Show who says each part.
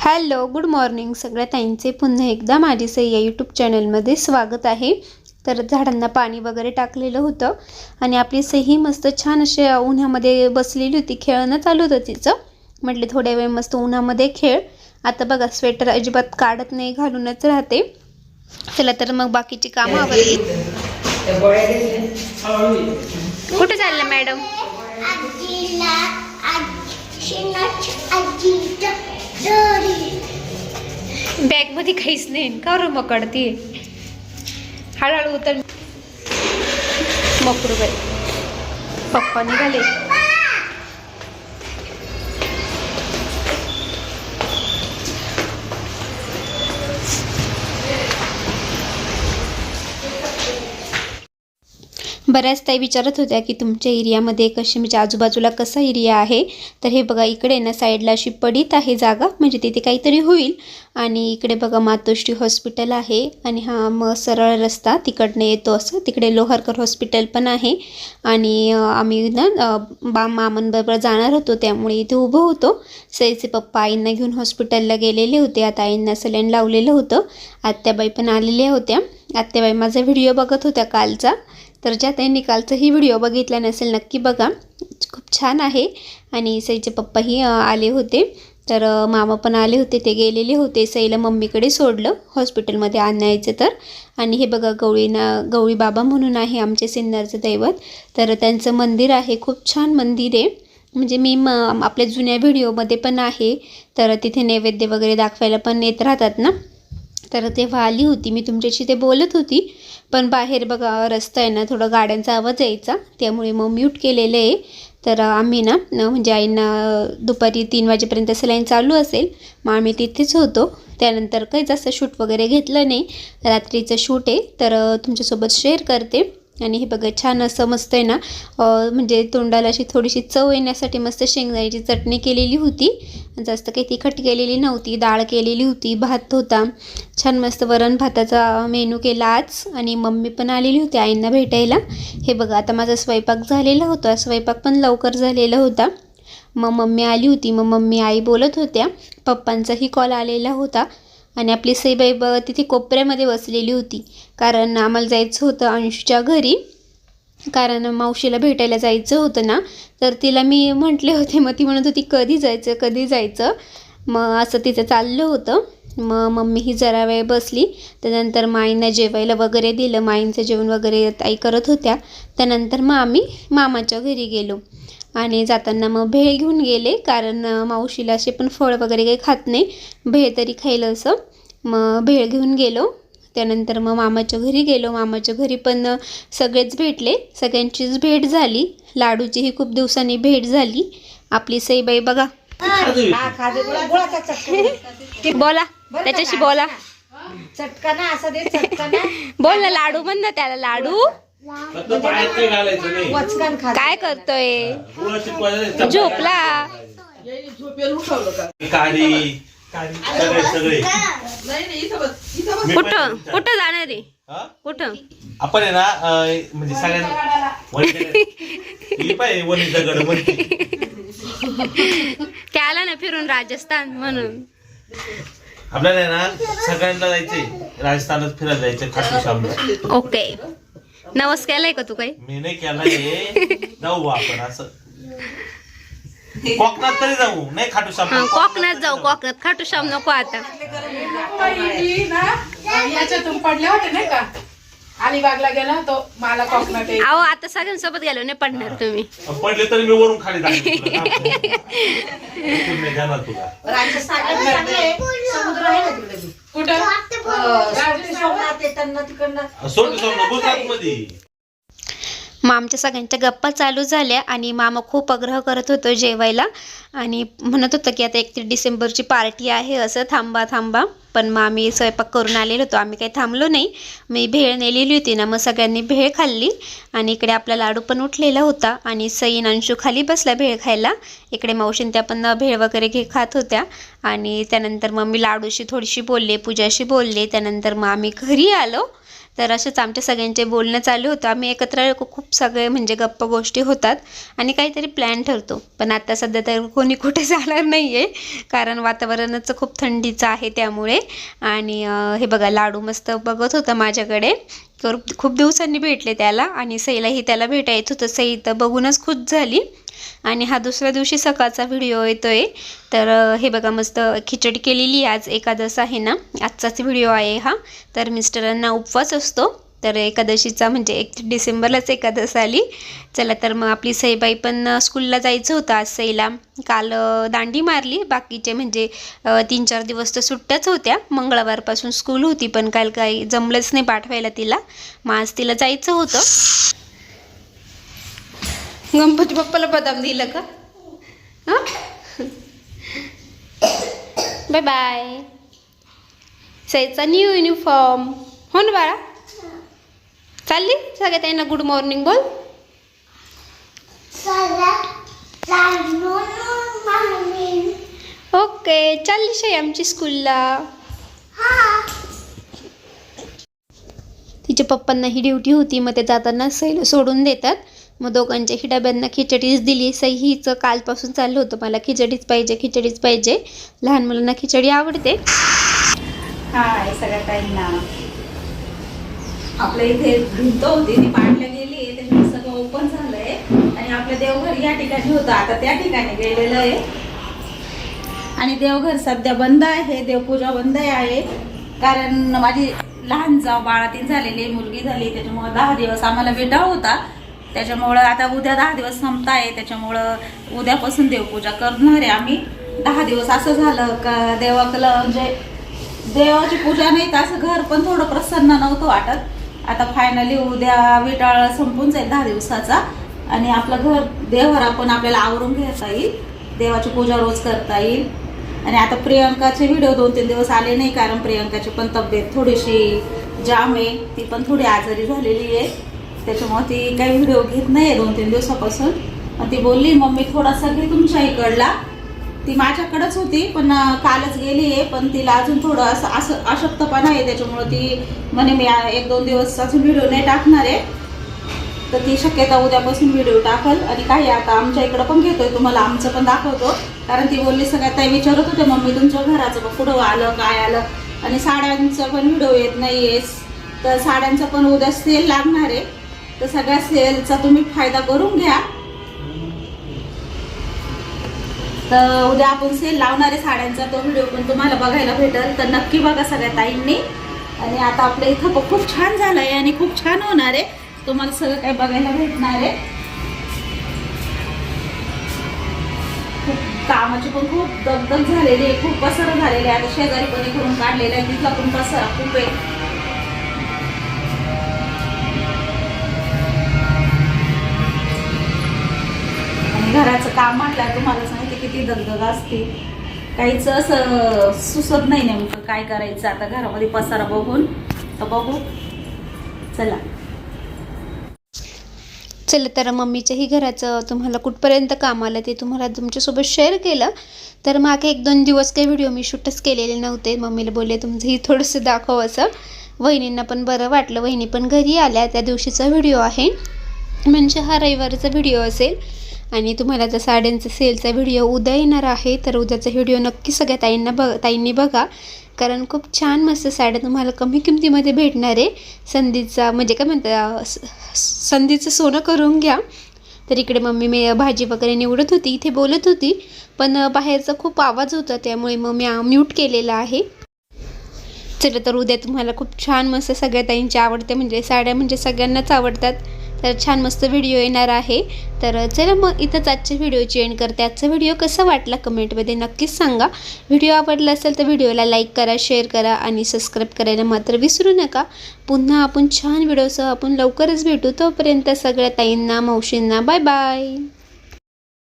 Speaker 1: Hello good morning. सगळ्या ताईंचे पुन्हा एकदा माझी सई या यूट्यूब चॅनलमध्ये स्वागत आहे. तर झाडांना पाणी वगैरे टाकलेलं होतं आणि आपली सही मस्त छान असे उन्हामध्ये बसलेली होती. खेळणं चालू होतं तिचं. म्हटले थोड्या वेळ मस्त उन्हामध्ये खेळ. आता बघा स्वेटर अजिबात काढत नाही घालूनच राहते. चला तर मग बाकीची कामं आवडली कुठे चाललं मॅडम? बॅगमध्ये काहीच नाही. का बरं मकडती हळूहळू उतर. मकरू बाई. पप्पा निघाले. बऱ्याच ताई विचारत होत्या की तुमच्या एरियामध्ये कशी म्हणजे आजूबाजूला कसा एरिया आहे? तर हे बघा इकडे ना साईडला अशी पडीत आहे जागा म्हणजे तिथे काहीतरी होईल. आणि इकडे बघा मातोश्री हॉस्पिटल आहे. आणि हा मग सरळ रस्ता तिकडनं येतो असं. तिकडे लोहारकर हॉस्पिटल पण आहे. आणि आम्ही ना बा मामांबरोबर जाणार होतो. त्यामुळे इथे उभं होतो. सईचे पप्पा आईंना घेऊन हॉस्पिटलला गेलेले होते. आता आईंना सलाईन लावलेलं होतं. आत्याबाई पण आलेल्या होत्या. आत्याबाई माझा व्हिडिओ बघत होत्या कालचा. तर ज्या त्यांनी कालचाही व्हिडिओ बघितला नसेल नक्की बघा. खूप छान आहे. आणि सईचे पप्पाही आले होते. तर मामा पण आले होते ते गेलेले होते. सईला मम्मीकडे सोडलं हॉस्पिटलमध्ये आणायचं तर. आणि हे बघा गवळीना गवळी बाबा म्हणून आहे आमचे सिन्नरचं दैवत. तर त्यांचं मंदिर आहे खूप छान मंदिर आहे. म्हणजे मी म आपल्या जुन्या व्हिडिओमध्ये पण आहे. तर तिथे नैवेद्य वगैरे दाखवायला पण येत राहतात ना. तर तेव्हा आली होती. मी तुमच्याशी ते बोलत होती. पण बाहेर बघा रस्ता आहे ना थोडं गाड्यांचा आवाज यायचा. त्यामुळे मग म्यूट केलेलं आहे. तर आम्ही ना म्हणजे आईंना दुपारी तीन वाजेपर्यंत सलाईन चालू असेल. मग आम्ही तिथेच होतो. त्यानंतर काही जास्त शूट वगैरे घेतलं नाही. रात्रीचं शूट आहे. तर तुमच्यासोबत शेअर करते. आणि हे बघा छान असं मस्त आहे ना म्हणजे तोंडाला अशी थोडीशी चव येण्यासाठी मस्त शेंगदाण्याची चटणी केलेली होती. जास्त काही तिखट केलेली नव्हती डाळ केलेली होती भात होता. छान मस्त वरण भाताचा मेनू केला आज आणि मम्मी पण आलेली होती आईंना भेटायला. हे बघा आता माझा स्वयंपाक झालेला होता स्वयंपाक पण लवकर झालेला होता. मग मम्मी आली होती मग मम्मी आई बोलत होत्या. पप्पांचाही कॉल आलेला होता. आणि आपली सईबाई ब तिथे कोपऱ्यामध्ये बसलेली होती. कारण आम्हाला जायचं होतं अंशूच्या घरी. कारण मावशीला भेटायला जायचं होतं ना. तर तिला मी म्हटले होते मग ती म्हणत होती कधी जायचं कधी जायचं? मग असं तिचं चाललं होतं. मग मम्मी ही जरा वेळ बसली. त्यानंतर माईंना जेवायला वगैरे दिलं. माईंचं जेवण वगैरे ताई करत होत्या. त्यानंतर मग आम्ही मामाच्या घरी गेलो. आणि जाताना मग भेळ घेऊन गेले कारण मावशीला असे पण फळ वगैरे काही खात नाही भेळ तरी खायला असं. मग भेळ घेऊन गेलो. त्यानंतर मग मामाच्या घरी गेलो. मामाच्या घरी पण सगळेच भेटले. सगळ्यांचीच भेट झाली. लाडूचीही खूप दिवसांनी भेट झाली. आपली सईबाई बघा. बोला. त्याच्याशी बोला.
Speaker 2: चटका ना असं
Speaker 1: बोल ना लाडू म्हण ना त्याला लाडू.
Speaker 3: फक्त बाहेर काही घालायचं नाही.
Speaker 2: वचकन खा
Speaker 1: काय करतोय? झोपला.
Speaker 3: काळी सगळे सगळे. मी पण-
Speaker 1: कुठं कुठं जाणार आहे?
Speaker 3: हा?
Speaker 1: कुठं?
Speaker 3: आपण आहे ना अं, म्हणजे सगळ्यांना वणी दगड- ही पाय वणी दगड म्हणते
Speaker 1: ते आला ना फिरून राजस्थान म्हणून.
Speaker 3: आपल्याला आहे ना सगळ्यांना जायचंय. राजस्थानात फिरायला जायचं खाटू श्यामला
Speaker 1: ओके. नवस केलाय का तू काही?
Speaker 3: मी नाही केला हे जाऊ आपण असं. कोकणात तरी जाऊ. नाही खाटू श्याम.
Speaker 1: कोकणात जाऊ. कोकणात खाटू श्याम नको आता.
Speaker 4: याच्यातून पडले होते नाही का? अलिबागला गेला तो मला कोकणात आहे.
Speaker 1: अहो आता सगळ्यांसोबत गेलो नाही पडणार तुम्ही.
Speaker 3: पडले तरी मी वरून खाली टाकेन तुला. इथून नाही जाणार तुला
Speaker 2: राजस्थान चांगलं आहे. समुद्र आहे ना तिकडे बी.
Speaker 4: कुठं?
Speaker 2: अं, सोमनाथ सोमनाथ येताना तिकडनं.
Speaker 3: सोड सोड गुजरात मध्ये.
Speaker 1: मग आमच्या सगळ्यांच्या गप्पा चालू झाल्या आणि मामा खूप आग्रह करत होतो जेवायला. आणि म्हणत होतं की आता एकतीस डिसेंबरची पार्टी आहे असं थांबा थांबा. पण मग आम्ही स्वयंपाक करून आलेलो होतो. आम्ही काही थांबलो नाही. मी भेळ नेलेली होती ना मग सगळ्यांनी भेळ खाल्ली. आणि इकडे आपला लाडू पण उठलेला होता. आणि सईन अंशू खाली बसला भेळ खायला. इकडे मावशीन त्या पण भेळ वगैरे घे खात होत्या. आणि त्यानंतर मग मी लाडूशी थोडीशी बोलले पूजाशी बोलले. त्यानंतर मग आम्ही घरी आलो. तर असंच आमच्या सगळ्यांचे बोलणं चालू होतं. आम्ही एकत्र खूप सगळे म्हणजे गप्प गोष्टी होतात. आणि काहीतरी प्लॅन ठरतो. पण आता सध्या तर कोणी कुठे जाणार नाही आहे कारण वातावरणच खूप थंडीचं आहे त्यामुळे. आणि हे बघा लाडू मस्त बघत होता माझ्याकडे. तर खूप दिवसांनी भेटले त्याला आणि सईलाही त्याला भेटायचं होतं. सई तर बघूनच खुश झाली. आणि हा दुसऱ्या दिवशी सकाळचा व्हिडिओ येतोय. तर हे बघा मस्त खिचडी केलेली आज. एकादस आहे ना. आजचाच व्हिडिओ आहे हा. तर मिस्टरांना उपवास असतो. तर एकादशीचा म्हणजे एक डिसेंबरलाच एकादश आली. चला तर मग आपली सईबाई पण स्कूलला जायचं होतं आज सईला. काल दांडी मारली. बाकीचे म्हणजे तीन चार दिवस तर सुट्ट्याच होत्या. मंगळवारपासून स्कूल होती पण काल काही जमलंच नाही पाठवायला तिला. मग आज तिला जायचं होतं. गणपती बाप्पाला बदाम दिलं का? हां? बाय बाय सईचा न्यू युनिफॉर्म हो ना बाळा? चालली? सगळ्या त्यांना गुड मॉर्निंग बोल.
Speaker 5: चला चालू मामीन.
Speaker 1: ओके चालली शाई आमची स्कूलला.
Speaker 5: हा.
Speaker 1: तिच्या पप्पांना ही ड्युटी होती मग ते जाताना सईला सोडून देतात. मग दोघांच्याही डब्यांना खिचडीच दिली. सई हिचं कालपासून चाललं होतं मला खिचडीच पाहिजे खिचडीच पाहिजे. लहान मुलांना खिचडी आवडते.
Speaker 2: हाय सगळ्या ताईंना. आपल्या इथे भिंत होती ती पाडल्या गेली त्याच्यामुळे सगळं ओपन झालंय. आणि आपलं देवघर या ठिकाणी होतं. आता त्या ठिकाणी गेलेलं आहे. आणि देवघर सध्या बंद आहे देवपूजा बंद आहे. कारण माझी लहान जाव बाळातीन झालेली आहे, मुलगी झाली त्याच्यामुळं दहा दिवस आम्हाला वेटाळ होता. त्याच्यामुळं आता उद्या दहा दिवस संपताय त्याच्यामुळं उद्यापासून देवपूजा करणार आहे आम्ही. दहा दिवस असं झालं का देवाकलं म्हणजे देवाची पूजा नाही तर असं घर पण थोडं प्रसन्न नव्हतं वाटत. आता फायनली उद्या विटाळ संपून जाईल दहा दिवसाचा. आणि आपलं घर देवघर पण आपल्याला आवरून घेता येईल. देवाची पूजा रोज करता येईल. आणि आता प्रियंकाचे व्हिडिओ दोन तीन दिवस आले नाही कारण प्रियंकाची पण तब्येत थोडीशी जाम आहे. ती पण थोडी आजारी झालेली आहे. त्याच्यामुळे ती काही व्हिडिओ घेत नाही आहे दोन तीन दिवसापासून. मग ती बोलली मम्मी थोडासा घे तुमच्या इकडला. ती माझ्याकडेच होती पण कालच गेली आहे पण तिला अजून थोडं असं असं अशक्तपणा आहे त्याच्यामुळं ती म्हणे मी एक दोन दिवस अजून व्हिडिओ नाही टाकणार आहे. तर ती शक्यता उद्यापासून व्हिडिओ टाकल. आणि काही आता आमच्या इकडं पण घेतोय तुम्हाला आमचं पण दाखवतो. कारण ती बोलली सगळ्यात ताई विचारत होते मम्मी तुमच्या घराचं मग कुठं आलं काय आलं? आणि साड्यांचं पण व्हिडिओ येत नाही आहेस तर साड्यांचा पण उद्या सेल लागणार आहे. तर सगळ्या सेलचा तुम्ही फायदा करून घ्या. तर उद्या आपण सेल लावणार आहे साड्यांचा. तो व्हिडिओ पण तुम्हाला बघायला भेटेल. तर नक्की बघा सगळ्या ताईंनी. आणि आता आपल्या इथं पण खूप छान झालं आहे आणि खूप छान होणार आहे. तुम्हाला सगळं काही बघायला भेटणार आहे. खूप कामाची पण खूप दगदग झालेली आहे. खूप पसर झालेली आहे. आता शेजारी पण करून काढलेला आहे. तिथला पण पसरा खूप आहे. आणि घराचं काम म्हटलं तुम्हाला सांग किती दगदग असते काहीच असं सुचत नाही नेमकं काय करायचं. आता घरामध्ये पसारा बघून तर बघू. चला.
Speaker 1: चला तर मम्मीच्याही घराचं तुम्हाला कुठपर्यंत काम आलं ते तुम्हाला तुमच्यासोबत शेअर केलं. तर मागे एक दोन दिवस काही व्हिडिओ मी शूटच केलेले नव्हते. मम्मीला बोलले तुमचंही थोडंसं दाखव असं. वहिनींना पण बरं वाटलं. वहिनी पण घरी आल्या. त्या दिवशीचा व्हिडिओ आहे. म्हणजे हा रविवारचा व्हिडिओ असेल. आणि तुम्हाला जर साड्यांचा सेलचा व्हिडिओ उद्या येणार आहे तर उद्याचा व्हिडिओ नक्की सगळ्या ताईंना बघ ताईंनी बघा. कारण खूप छान मस्त साड्या तुम्हाला कमी किमतीमध्ये भेटणार आहे. संधीचा म्हणजे काय म्हणतात संधीचं सोनं करून घ्या. तर इकडे मम्मी मी भाजी वगैरे निवडत होती इथे बोलत होती. पण बाहेरचा खूप आवाज होता त्यामुळे मग मी म्यूट केलेला आहे. चला तर उद्या तुम्हाला खूप छान मस्त सगळ्या ताईंच्या आवडते म्हणजे साड्या म्हणजे सगळ्यांनाच आवडतात. तर छान मस्त व्हिडिओ येणार आहे. तर चला मग इथंच आजच्या व्हिडिओची एंड करते. आजचा व्हिडिओ कसा वाटला कमेंटमध्ये नक्कीच सांगा. व्हिडिओ आवडला असेल तर व्हिडिओला लाईक करा शेअर करा आणि सबस्क्राईब करायला मात्र विसरू नका. पुन्हा आपण छान व्हिडिओसह आपण लवकरच भेटू. तोपर्यंत सगळ्या ताईंना मावशींना बाय बाय